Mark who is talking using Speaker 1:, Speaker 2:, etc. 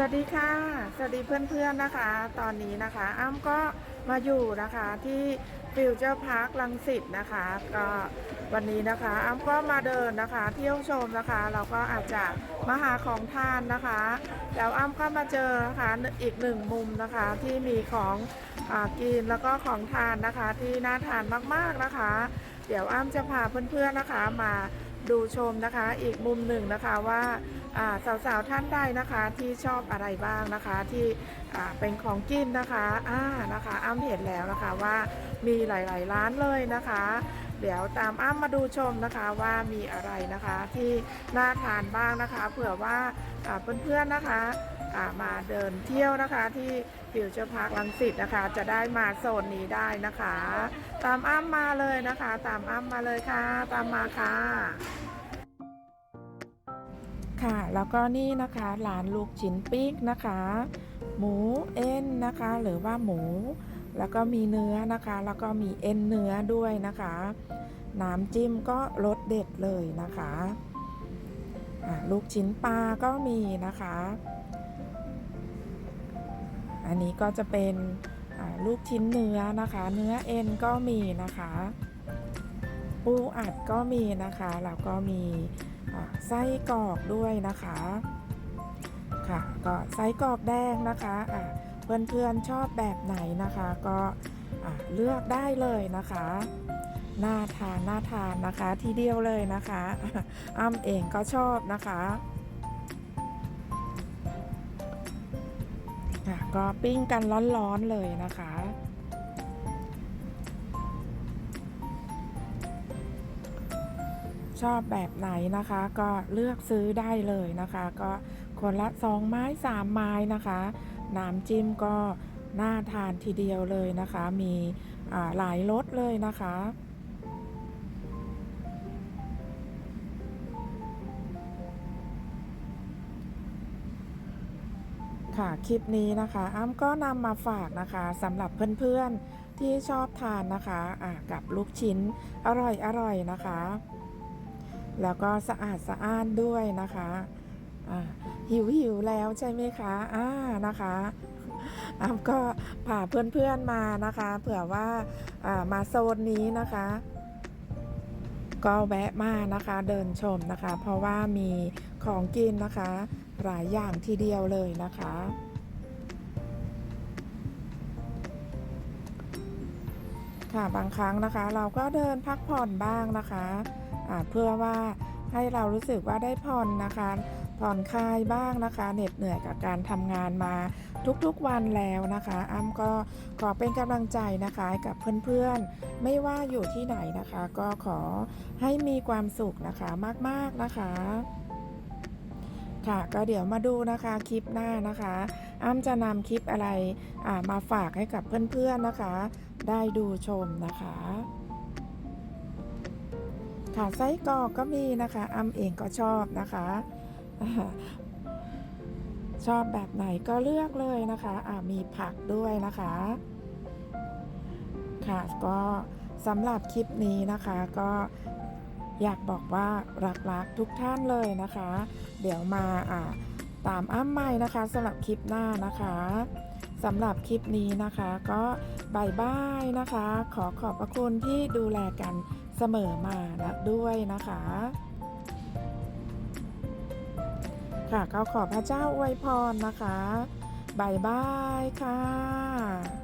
Speaker 1: วัสดีค่ะ สวัสดีเพื่อนๆนะคะ ตอนนี้นะคะ อ้ำก็มาอยู่นะคะที่ฟิวเจอร์พาร์คลังสิตนะคะ ก็วันนี้นะคะ อ้ำก็มาเดินนะคะ เที่ยวชมนะคะเราก็อาจจะมาหาของทานนะคะแล้วอ้ำก็มาเจอนะคะอีกหนึ่งมุมนะคะที่มีของอกินแล้วก็ของทานนะคะที่น่าทานมากๆนะคะ เดี๋ยวอ้ำจะพาเพื่อนๆนะคะมา ดูชมนะคะอีกมุมหนึ่งนะคะว่าาสาวๆท่านใดนะคะที่ชอบอะไรบ้างนะคะที่เป็นของกินนะคะอ่านะคะอ้ำเห็นแล้วนะคะว่ามีหลายๆร้านเลยนะคะ เดี๋ยวตามอ้ำมาดูชมนะคะว่ามีอะไรนะคะที่น่าทานบ้างนะคะ เผื่อว่าเพื่อนๆนะคะมาเดินเที่ยวนะคะที่ฟิวเจอร์พาร์คลังสิตนะคะ จะได้มาโซนนี้ได้นะคะ ตามอ้ำมาเลยนะคะ ตามอ้ำมาเลยค่ะ ตามมาค่ะค่ะ แล้วก็นี่นะคะร้านลูกชิ้นปีกนะคะ หมูเอ็นนะคะ หรือว่าหมู แล้วก็มีเนื้อนะคะ แล้วก็มีเอ็นเนื้อด้วยนะคะ น้ำจิ้มก็รสเด็ดเลยนะคะลูกชิ้นปลาก็มีนะคะ อันนี้ก็จะเป็นลูกชิ้นเนื้อนะคะ เนื้อเอ็นก็มีนะคะ ปูอัดก็มีนะคะ แล้วก็มีไส้กรอกด้วยนะคะ ค่ะ ก็ไส้กรอกแดงนะคะอ่าเพื่อนๆชอบแบบไหนนะคะ ก็เลือกได้เลยนะคะน่าทานน่าทานนะคะ ทีเดียวเลยนะคะอ้ำเองก็ชอบนะคะก็ปิ้งกันร้อนๆเลยนะคะชอบแบบไหนนะคะก็เลือกซื้อได้เลยนะคะ ก็ คนละสองไม้สามไม้นะคะน้ำจิ้มก็น่าทานทีเดียวเลยนะคะ มีหลายรสเลยนะคะค่ะคลิปนี้นะคะอ้ำก็นำมาฝากนะคะสำหรับเพื่อนๆที่ชอบทานนะคะะกับลูกชิ้นอร่อยๆนะคะ แล้วก็สะอาดสะอ้านด้วยนะคะ หิวหิวแล้วใช่ไหมคะอ่านะคะอ้ำก็พาเพื่อนๆมานะคะ เผื่อว่าอ่ามาโซนนี้นะคะ ก็แวะมานะคะเดินชมนะคะ เพราะว่ามีของกินนะคะ หลายอย่างทีเดียวเลยนะคะค่ะบางครั้งนะคะ เราก็เดินพักผ่อนบ้างนะคะะเพื่อว่าให้เรารู้สึกว่าได้ผ่อนนะคะ ผ่อนคลายบ้างนะคะเหน็ดเหนื่อยกับการทำงานมาทุกๆวันแล้วนะคะ อ้ำก็ขอเป็นกำลังใจนะคะให้กับเพื่อนๆ ไม่ว่าอยู่ที่ไหนนะคะ ก็ขอให้มีความสุขนะคะมากๆนะคะค่ะก็เดี๋ยวมาดูนะคะคลิปหน้านะคะ อ้ำจะนำคลิปอะไรอ่ามาฝากให้กับเพื่อนๆนะคะ ได้ดูชมนะคะค่ะไส้กรอกก็มีนะคะอ้ำเองก็ชอบนะคะ ชอบแบบไหนก็เลือกเลยนะคะอ่ามีผักด้วยนะคะ ค่ะก็สำหรับคลิปนี้นะคะก็อยากบอกว่ารักๆทุกท่านเลยนะคะ เดี๋ยวมาตามอ้ำใหม่นะคะสำหรับคลิปหน้านะคะสำหรับคลิปนี้นะคะก็บายบายนะคะ ขอขอบพระคุณที่ดูแลกันเสมอมานะด้วยนะคะ ค่ะก็ขอพระเจ้าอวยพรนะคะบายบายค่ะ